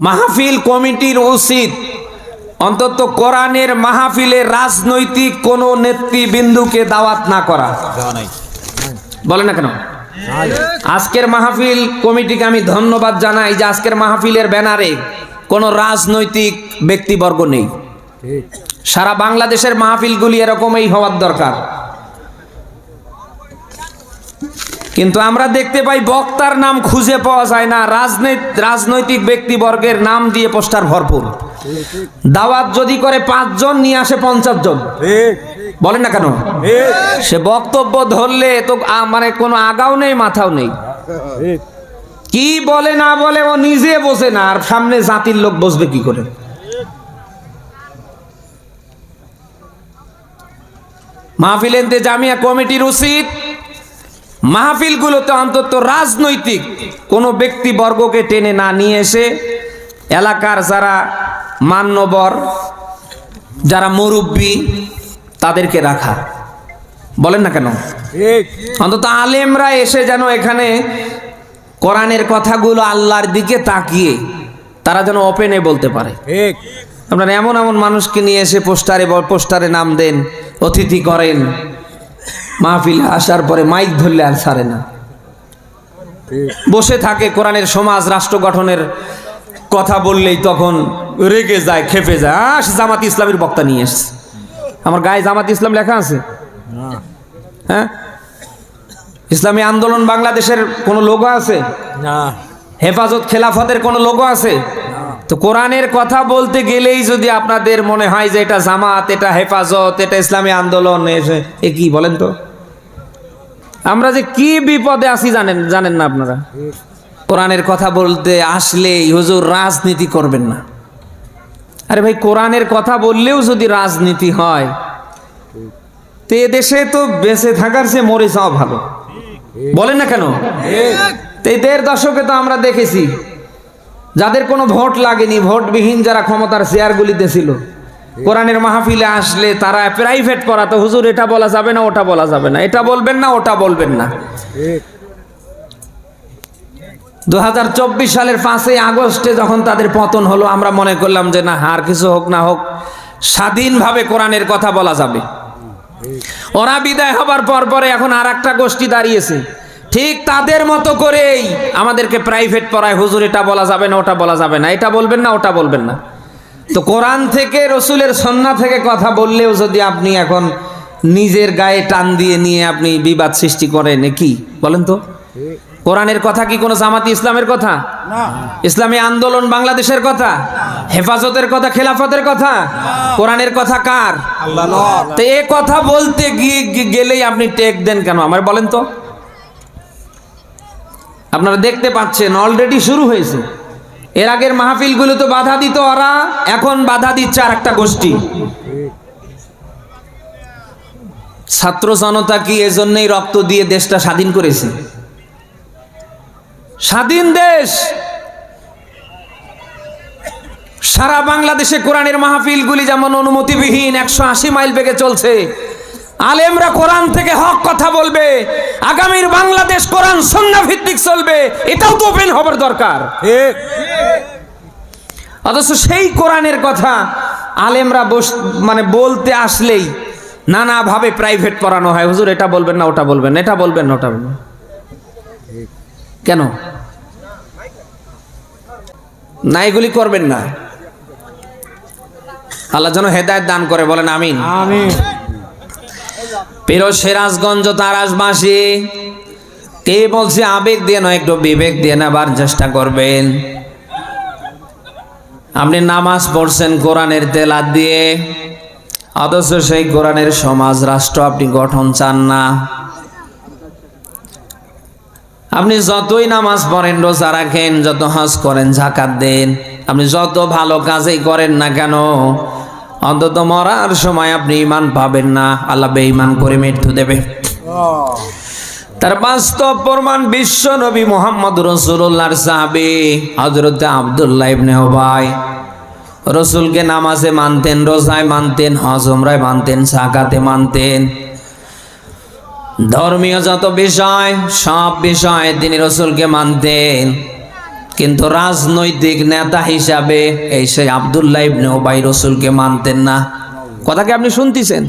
মাহফিল কমিটির উচিত অন্তত কোরআনের মাহফিলে রাজনৈতিক কোন নেতৃবৃন্দুকে দাওয়াত না করা। বলে না কেন? আজকের মাহফিল কমিটিকে আমি ধন্যবাদ জানাই যে আজকের মাহফিলের ব্যানারে কোনো রাজনৈতিক ব্যক্তিবর্গ নেই। সারা বাংলাদেশের মাহফিলগুলি এরকমই হওয়ার দরকার। কিন্তু আমরা দেখতে পাই বক্তার নাম খুঁজে পাওয়া যায় না। রাজনৈতিক রাজনৈতিক ব্যক্তিবর্গের নাম দিয়ে পোস্টার ভরপুর। দাওয়াত যদি করে পাঁচজন নিয়ে আসে পঞ্চাশ জন। বলেন না কেন? সে বক্তব্য ধরলে তো মানে কোনো আগাও নেই মাথাও নেই। কি বলে না বলে ও নিজে বসে না আর সামনে জাতির লোক বসবে কি করে? মাহফিল এনতে জামিয়া কমিটির উচিত। মাহফিলগুলোতে অন্তত রাজনৈতিক। কোনো ব্যক্তিবর্গকে টেনে না নিয়ে এসে এলাকার যারা মান্যবর যারা মুরব্বী তাদেরকে রাখা। বলেন না কেন? অন্তত আলেমরা এসে যেন এখানে কোরআনের কথাগুলো আল্লাহর দিকে তাকিয়ে তারা যেন ওপেনে বলতে পারে। আপনারা এমন এমন মানুষকে নিয়ে এসে পোস্টারে পোস্টারে নাম দেন অতিথি করেন। মাহফিলে আসার পরে মাইক ধরলে আর ছাড়ে না। বসে থাকে কোরআনের সমাজ রাষ্ট্র গঠনের কথা বললেই তখন রেগে যায় খেপে যায়। আস জামাত ইসলামের বক্তা নিয়ে এসছে আমার গায়ে জামাত ইসলাম লেখা আছে? হ্যাঁ? ইসলামী আন্দোলন বাংলাদেশের কোনো লোগো আছে? না। হেফাজত খেলাফতের কোনো লোগো আছে? তো কোরআনের কথা বলতে গেলেই যদি আপনাদের মনে হয় যে এটা জামাত, এটা হেফাজত, এটা ইসলামী আন্দোলন, এ- কি বলেন তো? আমরা যে কি বিপদে আছি জানেন জানেন না আপনারা? কোরআনের কথা বলতে আসলেই হুজুর রাজনীতি করবেন না। আরে ভাই, কোরআনের কথা বললেও যদি রাজনীতি হয়, তো দেশে তো বেঁচে থাকার সে মরে যাওয়া ভালো। বলেন না কেন? এই দেড় দশকে তো আমরা দেখেছি যাদের কোনো ভোট লাগেনি, ভোটবিহীন যারা ক্ষমতার চেয়ারগুলিতে ছিল, কোরআনের মাহফিলে আসলে তারা প্রাইভেট করাতো হুজুর এটা বলা যাবে না, ওটা বলা যাবে না। এটা বলবেন না, ওটা বলবেন না। দু হাজার চব্বিশ সালের পাঁচই আগস্টে যখন তাদের পতন হলো, আমরা মনে করলাম যে না, আর কিছু হোক না হোক, স্বাধীনভাবে কোরআনের কথা বলা যাবে। ওরা বিদায় হবার পর পরে এখন আর একটা গোষ্ঠী দাঁড়িয়েছে। ঠিক তাদের মতো করেই আমাদেরকে প্রাইভেট পড়ায়। হুজুর এটা বলা যাবে না ওটা বলা যাবে না। এটা বলবেন না ওটা বলবেন না। তো কোরআন থেকে রসুলের সন্না থেকে কথা বললেও যদি আপনি এখন নিজের গায়ে টান দিয়ে নিয়ে আপনি বিবাদ সৃষ্টি করেন কি? বলেন তো। কোরআনের কথা কি কোনো জামাতি ইসলামের কথা? ইসলামী আন্দোলন বাংলাদেশের কথা? হেফাজতের কথা খেলাফতের কথা? কোরআনের কথা কার? তো এ কথা বলতে গিয়ে গেলেই আপনি টেক দেন কেন? আমার বলেন তো। আপনারা দেখতে পাচ্ছেন অলরেডি শুরু হয়েছে। এর আগের মাহফিলগুলো তো বাধা দিত ওরা, এখন বাধা দিচ্ছে আর একটা গোষ্ঠী। ছাত্র জনতা কি এজন্যই রক্ত দিয়ে দেশটা স্বাধীন করেছে? স্বাধীন দেশ! সারা বাংলাদেশে কোরআনের মাহফিলগুলি যেমন অনুমতিবিহীন, একশো আশি মাইল বেগে চলছে। আলেমরা কোরআন থেকে হক কথা বলবে আগামীর বাংলাদেশ কোরআন সন্না ভিত্তিক চলবে এটাও তো ওপেন হবার দরকার। অথচ সেই কোরআনের কথা আলেমরা বস মানে বলতে আসলেই নানাভাবে প্রাইভেট পড়ানো হয়। হুজুর এটা বলবেন না ওটা বলবেন এটা বলবেন না ওটা বলবেন কেন? না এগুলি করবেন না। আল্লাহ যেন হেদায়ত দান করে বলেন আমিন। আমিন। পেরো সিরাজগঞ্জ তারাসবাসী কে বলছে আবেগ দিয়ে নয়, একটু বিবেক দিয়ে নেবার চেষ্টা করবেন। আপনি নামাজ পড়ছেন কোরআনের তেলাত দিয়ে, অথচ সেই কোরআনের সমাজ রাষ্ট্র আপনি গঠন চান না। আপনি যতই নামাজ পড়েন, রোজা রাখেন, যত হজ করেন জাকাত দেন, আপনি যত ভালো কাজেই করেন না কেন অন্তত মরার সময় আপনি ইমান পাবেন না। আল্লাহ বেঈমান করে মৃত্যু দেবে। তার বাস্তব প্রমাণ বিশ্ব নবী মোহাম্মদ রসুল্লাহর সাহাবি হজরত আবদুল্লাহ ইবনে ওবাই রসুলকে নামাজে মানতেন, রোজায় মানতেন, হজ উমরায় মানতেন সাকাতে মানতেন। ধর্মীয় যত বিষয়, সব বিষয়ে তিনি রসুলকে মানতেন। কিন্তু রাজনৈতিক নেতা হিসাবে এই সেই আবদুল্লাহ ইবনে ওবাই রসুলকে মানতেন না। কথা কি আপনি শুনতেছেন?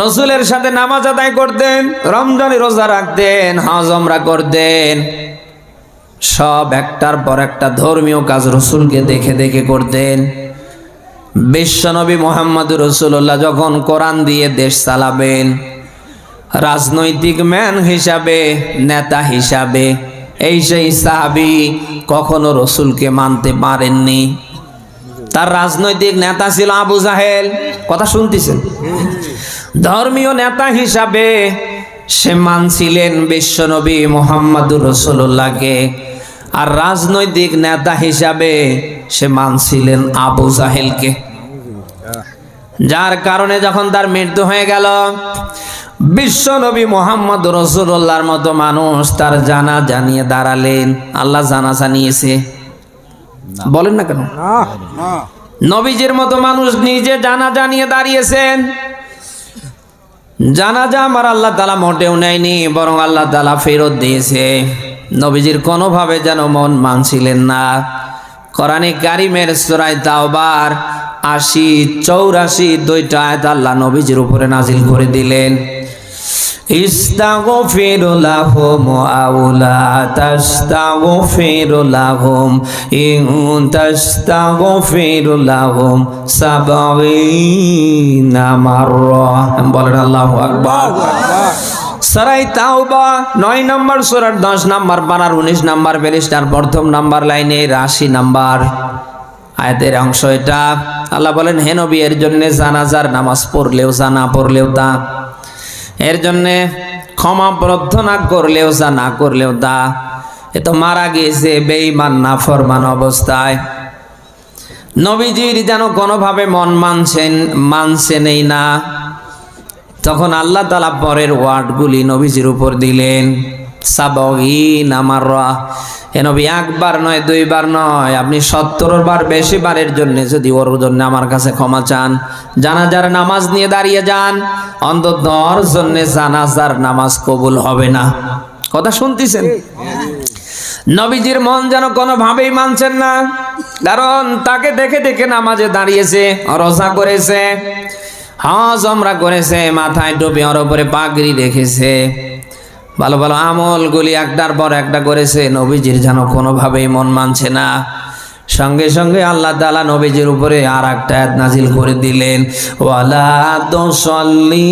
রসুলের সাথে নামাজ আদায় করতেন, রমজানে রোজা রাখতেন, হজ ওমরা করতেন। সব একটার পর একটা ধর্মীয় কাজ রসুলকে দেখে দেখে করতেন। বিশ্বনবী মোহাম্মদ রসুল্লাহ যখন কোরআন দিয়ে দেশ চালাবেন, রাজনৈতিক ম্যান হিসাবে, নেতা হিসাবে এই সেই সাহাবি কখনো রসুলকে মানতে পারেননি। তার রাজনৈতিক নেতা ছিল আবু জাহেল। কথা শুনতেছেন? ধর্মীয় নেতা হিসাবে সে মানছিলেন বিশ্বনবী মোহাম্মদুর রসুল্লাহকে আর রাজনৈতিক নেতা হিসাবে সে মানছিলেন আবু জাহেলকে। যার কারণে যখন তার মৃত্যু হয়ে গেল বিশ্ব নবী মোহাম্মদ রসুল্লাহর মতো মানুষ তার জানা জানিয়ে দাঁড়ালেন। আল্লাহ জানা জানিয়েছে। বলেন না কেন? নবীজির মতো মানুষ নিজে জানা জানিয়ে দাঁড়িয়েছেন। জানাজা আমার আল্লাহ তালা মোটেও নেয়নি বরং আল্লাহ তালা ফেরত দিয়েছে। নবীজির কোনোভাবে যেন মন মানছিলেন না। কোরআনে কারিমের সুরায় তাওবার আশি চৌরাশি দুইটা আয়াত আল্লাহ নবীজির উপরে নাজিল করে দিলেন। ইস্তাগফির লাহুম আউলা তাস্তাগফির লাহুম ইন তাস্তাগফির লাহুম সাবঈনা মাররা। বলেন আল্লাহু আকবার। সরাই তাওবা নয় নম্বর সোরার দশ নম্বর বানার উনিশ নম্বর ব্যারিস্টার প্রথম নাম্বার লাইনে আশি নাম্বার। আয়াতের অংশ এটা। আল্লাহ বলেন হেনবি এর জন্য জানাজার নামাজ পড়লেও, জানা পড়লেও তা এর জন্যে ক্ষমা প্রার্থনা করলেও যা না করলেও দা। এ তো মারা গিয়েছে বেঈমান না ফরমান অবস্থায়। নবীজির যেন কোনোভাবে মন মানছেন মানছেনই না। তখন আল্লাহ তালা পরের ওয়ার্ডগুলি নবীজির উপর দিলেন। নামাজ কবুল হবে না। কথা শুনতেছেন? নবীজির মন যেন কোনোভাবেই মানছেন না, কারণ তাকে দেখে দেখে নামাজে দাঁড়িয়েছে, রোজা করেছে, হজ আমরা করেছে, মাথায় টুপি ওর উপরে পাগড়ি রেখেছে। ভালো ভালো আমলগুলি একটার পর একটা করেছে। নবীজির যেন কোনোভাবেই মন মানছে না। সঙ্গে সঙ্গে আল্লাহ তালা নবীজির উপরে আর একটা নাজিল করে দিলেন, ওয়ালা তুসাল্লি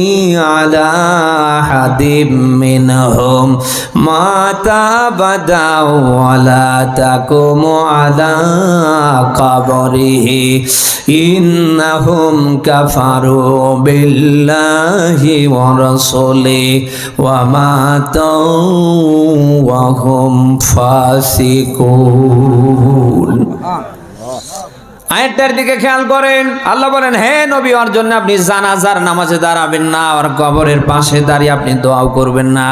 আলা হাদিম মিনহুম মাতা বাদা ওয়ালা তাকুম আলা কবরিহি ইন্নাহুম কাফারু বিল্লাহি ওয়া রাসূলি ওয়া মাতাউ ওয়া হুম ফাসিকুন। আয়াতটার দিকে খেয়াল করেন। আল্লাহ বলেন, হে নবী ওর জন্য আপনি জানাজার নামাজে দাঁড়াবেন না, আর কবরের পাশে দাঁড়িয়ে আপনি দোয়াও করবেন না।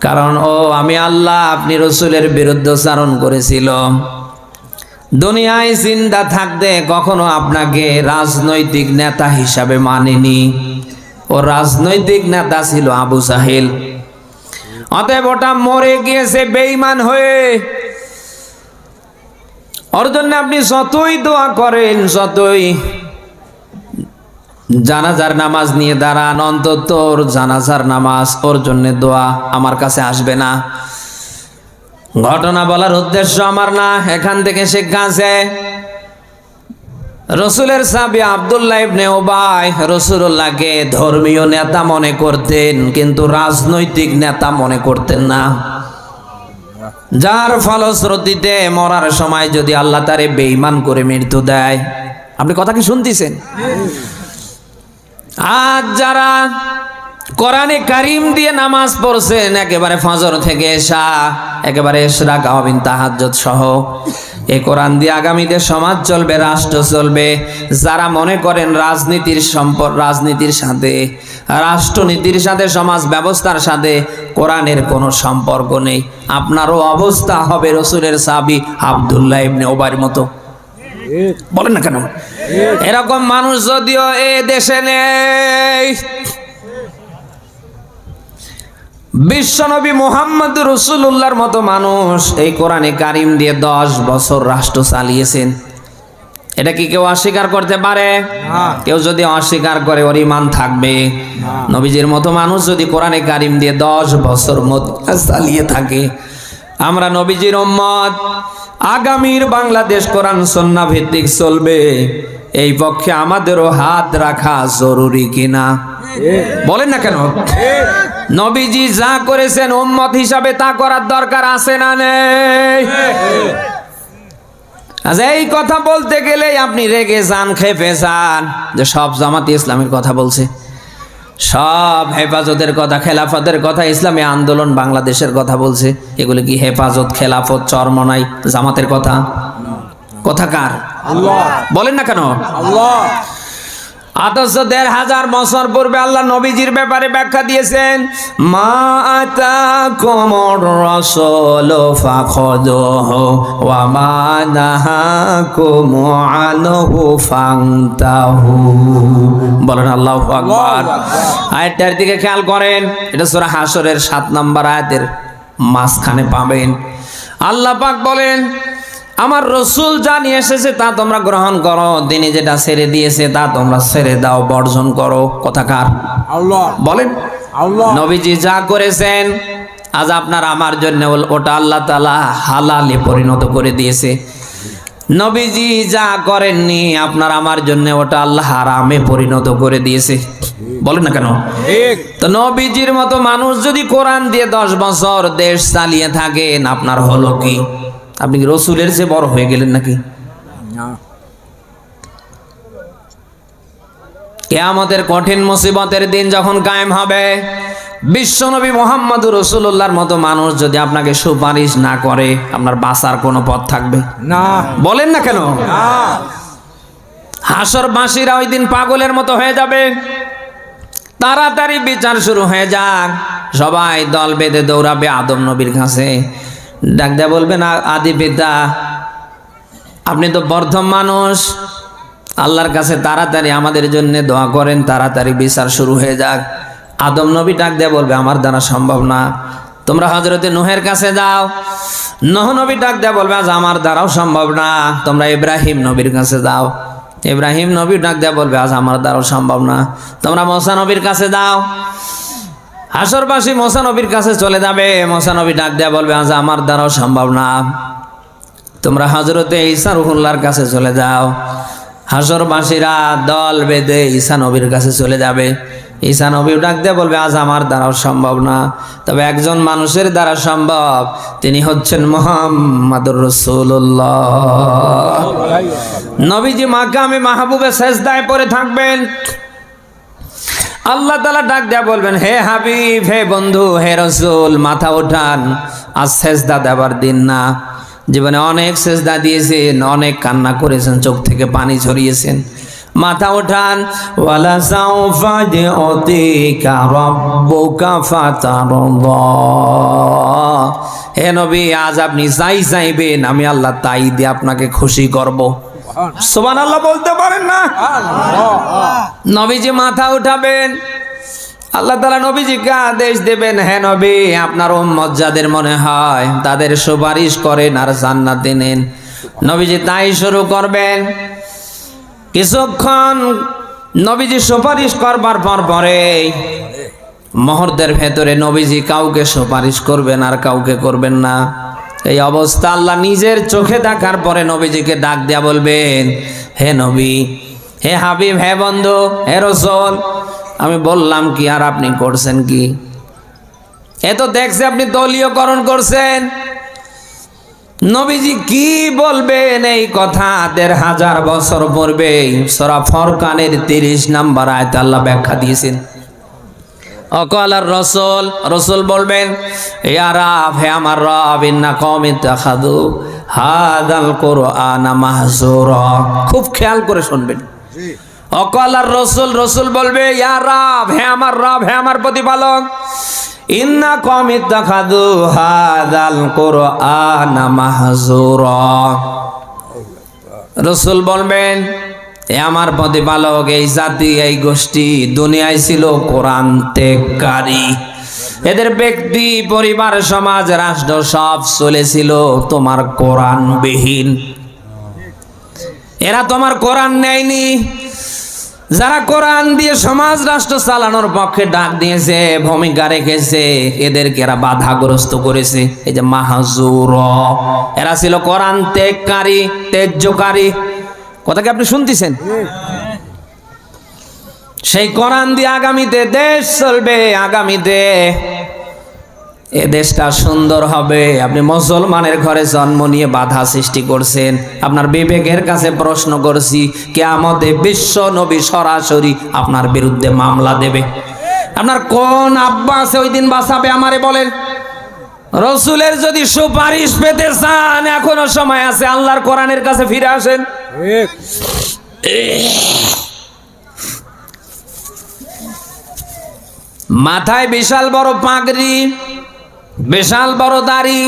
কারণ, ও, আমি আল্লাহ, আপনি রসুলের বিরুদ্ধাচারণ করেছিল। দুনিয়ায় জিন্দা থাকতে কখনো আপনাকে রাজনৈতিক নেতা হিসাবে মানেনি। ও, রাজনৈতিক নেতা ছিল আবু সাহিল অতএব ওটা মরে গিয়েছে বেইমান হয়ে ওর জন্য আপনি যতই দোয়া করেন, যতই জানাজার নামাজ নিয়ে দাঁড়ান, অন্তত ওর জানাজার নামাজ ওর জন্য দোয়া আমার কাছে আসবে না। ঘটনা বলার উদ্দেশ্য আমার না, এখান থেকে শিক্ষা আছে রসুলের সাবি আবদুল্লাহ ইবনে ওবাই রসুল্লাহকে ধর্মীয় নেতা মনে করতেন, কিন্তু রাজনৈতিক নেতা মনে করতেন না। যার ফলশ্রুতিতে মরার সময় যদি আল্লাহ তারে বেঈমান করে মৃত্যু দেয়। আপনি কথা কি শুনতেছেন? আজ যারা কোরআনে কারিম দিয়ে নামাজ পড়ছেন, একেবারে ফজর থেকে এসা একেবারে এসরা গাওয়াবিন তাহাজ্জত সহ এ কোরআন দিয়ে আগামীতে সমাজ চলবে, রাষ্ট্র চলবে। যারা মনে করেন রাজনীতির সম্পর্ক রাজনীতির সাথে, রাষ্ট্রনীতির সাথে, সমাজ ব্যবস্থার সাথে কোরআনের কোনো সম্পর্ক নেই। আপনারও অবস্থা হবে রসুলের সাবি আবদুল্লাহ ইবনে ওবার মতো। বলেন না কেন? এরকম মানুষ যদিও এ দেশে নেই। বিশ্বনবী মোহাম্মদ রসুল্লাহর মতো মানুষ এই কোরআনে কারিম দিয়ে দশ বছর রাষ্ট্র চালিয়েছেন। এটা কি কেউ অস্বীকার করতে পারে? কেউ যদি অস্বীকার করে ওর ইমান থাকবে। নবীজির মতো মানুষ যদি কোরআনে কারিম দিয়ে দশ বছর মত চালিয়ে থাকে। আমরা নবীজির উম্মত। আগামীর বাংলাদেশ কোরআন সন্না ভিত্তিক চলবে। এই পক্ষে আমাদেরও হাত রাখা জরুরি কিনা? বলেন না কেন? নবীজি যা করেছেন উম্মত হিসাবে তা করার দরকার আছে না নেই? আচ্ছা এই কথা বলতে গেলে আপনি রেগে যান খেপে যান। যে সব জামাতি ইসলামের কথা বলছে। সব হেফাজতের কথা খেলাফতের কথা ইসলামী আন্দোলন বাংলাদেশের কথা বলছে। এগুলো কি হেফাজত খেলাফত চরমনাই জামাতের কথা? কথা কার? বলেন না কেন? অথচ দেড় হাজার বছর পূর্বে আল্লাহ নবীজির ব্যাপারে ব্যাখ্যা দিয়েছেন মা আতা কোমর রসল ওয়া মা ফাংতাহু বলেন আল্লাহু আকবার। আয়াতটার দিকে খেয়াল করেন এটা সূরা হাসরের 7 নম্বর আয়াতের মাঝখানে পাবেন। আল্লাহ পাক বলেন আমার রসুল যা নিয়ে এসেছে তা তোমরা গ্রহণ করো। তিনি যেটা ছেড়ে দিয়েছে তা তোমরা ছেড়ে দাও বর্জন করো। কথাকার আল্লাহ। বলেন। নবীজি যা করেছেন আজ আপনার আমার জন্য ওটা আল্লাহ তালা হালালে পরিণত করে দিয়েছে। নবীজি যা করেননি আপনার আমার জন্য ওটা আল্লাহ হারামে পরিণত করে দিয়েছে। বলেন না কেন? তো নবীজির মতো মানুষ যদি কোরআন দিয়ে দশ বছর দেশ চালিয়ে থাকেন আপনার হলো কি? আপনি কি রসুলের চেয়ে বড় হয়ে গেলেন নাকি? কেয়ামতের কঠিন মুসিবতের দিন যখন কায়েম হবে বিশ্বনবী মোহাম্মদ রসুল্লাহর মতো মানুষ যদি আপনাকে সুপারিশ না করে আপনার বাঁচার কোনো পথ থাকবে? না। বলেন না কেন? হাসর বাঁশিরা ওই দিন পাগলের মতো হয়ে যাবে। তাড়াতাড়ি বিচার শুরু হয়ে যাক। সবাই দল বেঁধে দৌড়াবে আদম নবীর কাছে। ডাক দেয়া বলবেন, "আ- আদি পিতা আপনি তো প্রথম মানুষ। আল্লাহর কাছে তাড়াতাড়ি আমাদের জন্য দোয়া করেন, তাড়াতাড়ি বিচার শুরু হয়ে যাক। আদম নবী ডাক দেয়া বলবে, আমার দ্বারা সম্ভব না। তোমরা হজরতে নুহের কাছে যাও। নহ নবী ডাক দেয়া বলবে, আজ আমার দ্বারাও সম্ভব না। তোমরা ইব্রাহিম নবীর কাছে যাও। ইব্রাহিম নবী ডাক দেয়া বলবে, আজ আমার দ্বারাও সম্ভব না। তোমরা মশা নবীর কাছে যাও। হাসরবাসী মশা নবীর কাছে চলে যাবে। মশা নবী ডাক দেয়া বলবে আজ আমার দ্বারাও সম্ভব না। তোমরা হজরতে ঈসা কাছে চলে যাও। হাসরবাসীরা দল বেঁধে ঈসা নবীর কাছে চলে যাবে। ঈসা নবীও ডাক দিয়ে বলবে আজ আমার দ্বারাও সম্ভব না। তবে একজন মানুষের দ্বারা সম্ভব তিনি হচ্ছেন মোহাম্মদুর রসুল্লাহ নবীজি মাকামে মাহবুবে শেষদায় পড়ে থাকবেন। আল্লাহ তালা ডাক দেয়া বলবেন হে হাবিব হে বন্ধু হে রসুল মাথা ওঠান আজ সেজদা দেবার দিন না। জীবনে অনেক সেজদা দিয়েছেন অনেক কান্না করেছেন চোখ থেকে পানি ঝরিয়েছেন। মাথা ওঠান ওয়ালা সাউফা যে অতিকা রব্বুকা ফাতারদা। হে নবী আজ আপনি যাই চাইবেন আমি আল্লাহ তাই দিয়ে আপনাকে খুশি করব। সোমান আল্লাহ বলতে পারেন না? নবীজি মাথা উঠাবেন। আল্লাহ তালা নবীজিকে আদেশ দেবেন হ্যাঁ নবী, আপনার উম্মত যাদের মনে হয় তাদের সুপারিশ করেন আর জান্নাতে নেন নবীজি তাই শুরু করবেন। কিছুক্ষণ নবীজি সুপারিশ করবার পর পরে মুহূর্তের ভেতরে নবীজি কাউকে সুপারিশ করবেন আর কাউকে করবেন না। এই অবস্থা আল্লাহ নিজের চোখে দেখার পরে নবীজিকে ডাক দেয়া বলবেন, হে নবী হে হাবিব, হে বন্ধু, হে রসল, আমি বললাম কি, আর আপনি করছেন কি? এ তো দেখছে আপনি দলীয়করণ করছেন। নবীজি কি বলবেন এই কথা? দেড় হাজার বছর পূর্বে সরা ফরকানের তিরিশ নাম্বার আয়তে আল্লাহ ব্যাখ্যা দিয়েছেন। অকালার রসুল, রসল বলবেন, ইয়া রাব, হে আমার রব তাখাদু হাদাল খুব খেয়াল করে শুনবেন। অকালার রসুল রসুল বলবে ইয়া রাব হে আমার রব হে আমার প্রতিপালক ইন্না কওমি তাখাদু হাদাল কুরআনা মাহজুরা। রসুল বলবেন এ আমার প্রতিপালক এই জাতি এই গোষ্ঠী দুনিয়ায় ছিল কোরআন ত্যাগকারী। এদের ব্যক্তি পরিবার সমাজ রাষ্ট্র সব চলেছিল তোমার কোরআন বিহীন এরা তোমার কোরআন নেয়নি। যারা কোরআন দিয়ে সমাজ রাষ্ট্র চালানোর পক্ষে ডাক দিয়েছে, ভূমিকা রেখেছে, এদেরকে এরা বাধাগ্রস্ত করেছে। এই যে মাহাজুর। এরা ছিল কোরআন ত্যাগকারী ত্যায্যকারী কথা কি আপনি শুনতেছেন? সেই কোরআন দিয়ে আগামীতে দেশ চলবে, আগামীতে এ দেশটা সুন্দর হবে। আপনি মুসলমানের ঘরে জন্ম নিয়ে বাধা সৃষ্টি করছেন। আপনার বিবেকের কাছে প্রশ্ন করছি, কেয়ামতে বিশ্ব নবী সরাসরি আপনার বিরুদ্ধে মামলা দেবে। আপনার কোন আব্বা আছে ওই দিন বাঁচাবে আমারে বলেন? রসুলের যদি সুপারিশ পেতে চান, এখনও সময় আছে, আল্লাহর কোরআনের কাছে ফিরে আসেন। মাথায় বিশাল বড় পাগড়ি বিশাল বড় দাড়ি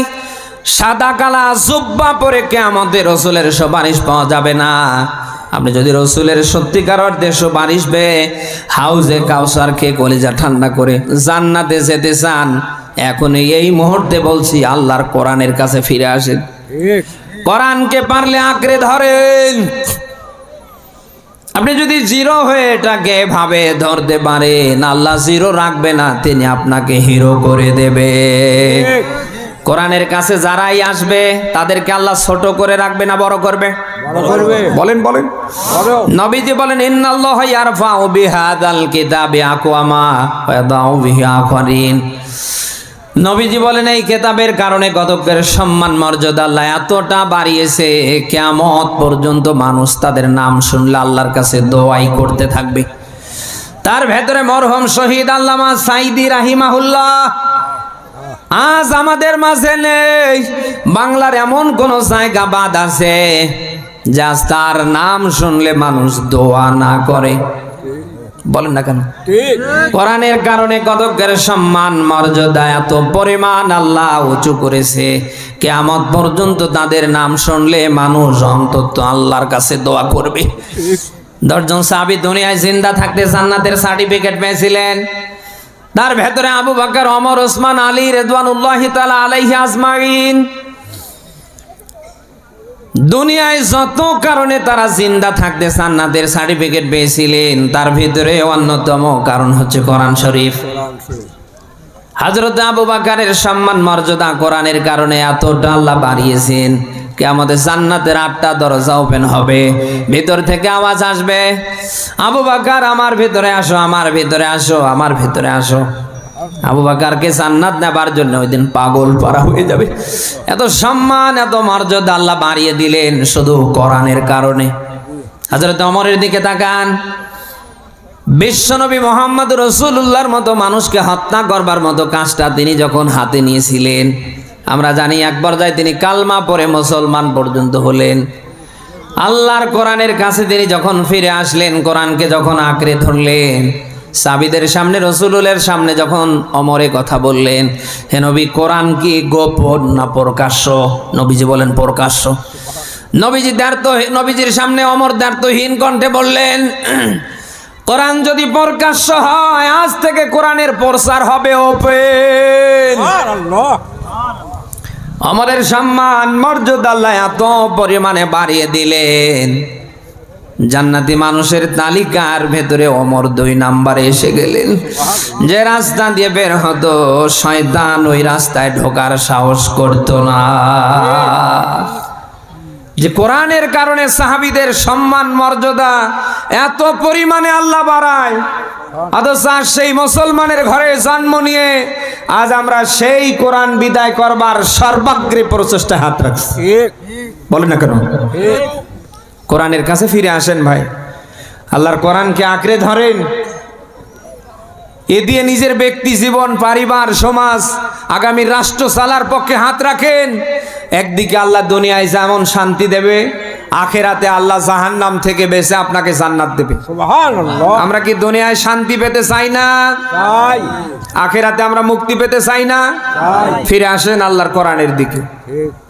সাদা কালা জুব্বা পরে কে আমাদের রসুলের সুপারিশ পাওয়া যাবে না। আপনি যদি রসুলের সত্যিকার অর্থে সুপারিশ বে হাউজে কাউসার খেয়ে কলিজা ঠান্ডা করে জান্নাতে যেতে চান এখন এই মুহূর্তে বলছি আল্লাহর কোরআনের কাছে ফিরে আসেন। কোরআনকে পারলে আঁকড়ে ধরেন। আপনি যদি জিরো হয়ে এটাকে ভাবে ধরতে পারেন আল্লাহ জিরো রাখবে না তিনি আপনাকে হিরো করে দেবে। ঠিক কোরআনের কাছে যারাই আসবে তাদেরকে আল্লাহ ছোট করে রাখবে না বড় করবে? বড় করবে। বলেন বলেন। নবীজি বলেন ইন্নাল্লাহ ইয়ারফাউ বিহাদাল কিতাবি আকওয়ামা ওয়া ইয়াদাউ বিহি আখারিন নবীজি বলেন, এই কেতাবের কারণে কতকের সম্মান, মর্যাদা আল্লাহ এতটা বাড়িয়েছে, কিয়ামত পর্যন্ত মানুষ তাদের নাম শুনলে আল্লাহর কাছে দোয়াই করতে থাকবে। তার ভেতরে মরহম শহীদ আল্লামা সাইদি রাহিমাহুল্লাহ। আজ আমাদের মাঝে নেই, বাংলার এমন কোন জায়গা বাদ আছে, যা তার নাম শুনলে মানুষ দোয়া না করে। বলেন না কেন? ঠিক। কোরআনের কারণে কতকের সম্মান মর্যাদা এত পরিমাণ আল্লাহ উঁচু করেছে। কেয়ামত পর্যন্ত তাদের নাম শুনলে মানুষ অন্তত আল্লাহর কাছে দোয়া করবে। দশজন সাহাবি দুনিয়ায় জিন্দা থাকতে জান্নাতের সার্টিফিকেট পেয়েছিলেন। তার ভেতরে আবু বকর ওমর ওসমান আলী রেদওয়ানুল্লাহ তাআলা আলাইহি আজমাইন। দুনিয়ায় যত কারণে তারা জিন্দা থাকতে জান্নাতের সার্টিফিকেট পেয়েছিলেন। তার ভিতরে অন্যতম কারণ হচ্ছে কোরআন শরীফ। হজরত আবু বাকারের সম্মান মর্যাদা কোরআনের কারণে এতটা আল্লাহ বাড়িয়েছেন। কে আমাদের জান্নাতের আটটা দরজা ওপেন হবে। ভিতর থেকে আওয়াজ আসবে। আবু বাকার, আমার ভিতরে আসো, আমার ভিতরে আসো, আমার ভিতরে আসো। আবু বাকারকে জান্নাত নেবার জন্য ওই দিন পাগল পারা হয়ে যাবে। এত সম্মান, এত মর্যাদা আল্লাহ বাড়িয়ে দিলেন শুধু কোরআনের কারণে। হজরত অমরের দিকে তাকান। বিশ্বনবী মোহাম্মদ রসুল্লাহর মতো মানুষকে হত্যা করবার মতো কাজটা তিনি যখন হাতে নিয়েছিলেন, আমরা জানি এক পর্যায়ে তিনি কালমা পরে মুসলমান পর্যন্ত হলেন। আল্লাহর কোরআনের কাছে তিনি যখন ফিরে আসলেন, কোরআনকে যখন আঁকড়ে ধরলেন সাবিদের সামনে রসুলের সামনে যখন অমরে কথা বললেন হে নবী কোরআন কি গোপন না প্রকাশ্য? নবীজি বলেন প্রকাশ্য। নবীজি দ্বার্থ নবীজির সামনে অমর দ্বার্থহীন কণ্ঠে বললেন কোরআন যদি প্রকাশ্য হয় আজ থেকে কোরআনের প্রসার হবে ওপেন আমাদের সম্মান মর্যাদা আল্লাহ এত পরিমাণে বাড়িয়ে দিলেন। জান্নাতি মানুষের তালিকার ভেতরে অমর দুই নাম্বারে এসে গেলেন। যে রাস্তা দিয়ে বের হতো শয়তান ওই রাস্তায় ঢোকার সাহস করতো না। যে কোরআনের কারণে সাহাবিদের সম্মান মর্যাদা এত পরিমাণে আল্লাহ বাড়ায় অথচ সেই মুসলমানের ঘরে জন্ম নিয়ে আজ আমরা সেই কোরআন বিদায় করবার সর্বাগ্রে প্রচেষ্টা হাত রাখছি। বলেন না কেন? কোরআনের কাছে ফিরে আসেন ভাই। আল্লাহর কোরআনকে আঁকড়ে ধরেন। এ দিয়ে নিজের ব্যক্তি জীবন পরিবার সমাজ আগামী রাষ্ট্র চালার পক্ষে হাত রাখেন। একদিকে আল্লাহ দুনিয়ায় যেমন শান্তি দেবে আখেরাতে আল্লাহ জাহান্নাম থেকে বেঁচে আপনাকে জান্নাত দেবে। আমরা কি দুনিয়ায় শান্তি পেতে চাই না? আখেরাতে আমরা মুক্তি পেতে চাই না? ফিরে আসেন আল্লাহর কোরআনের দিকে। ঠিক।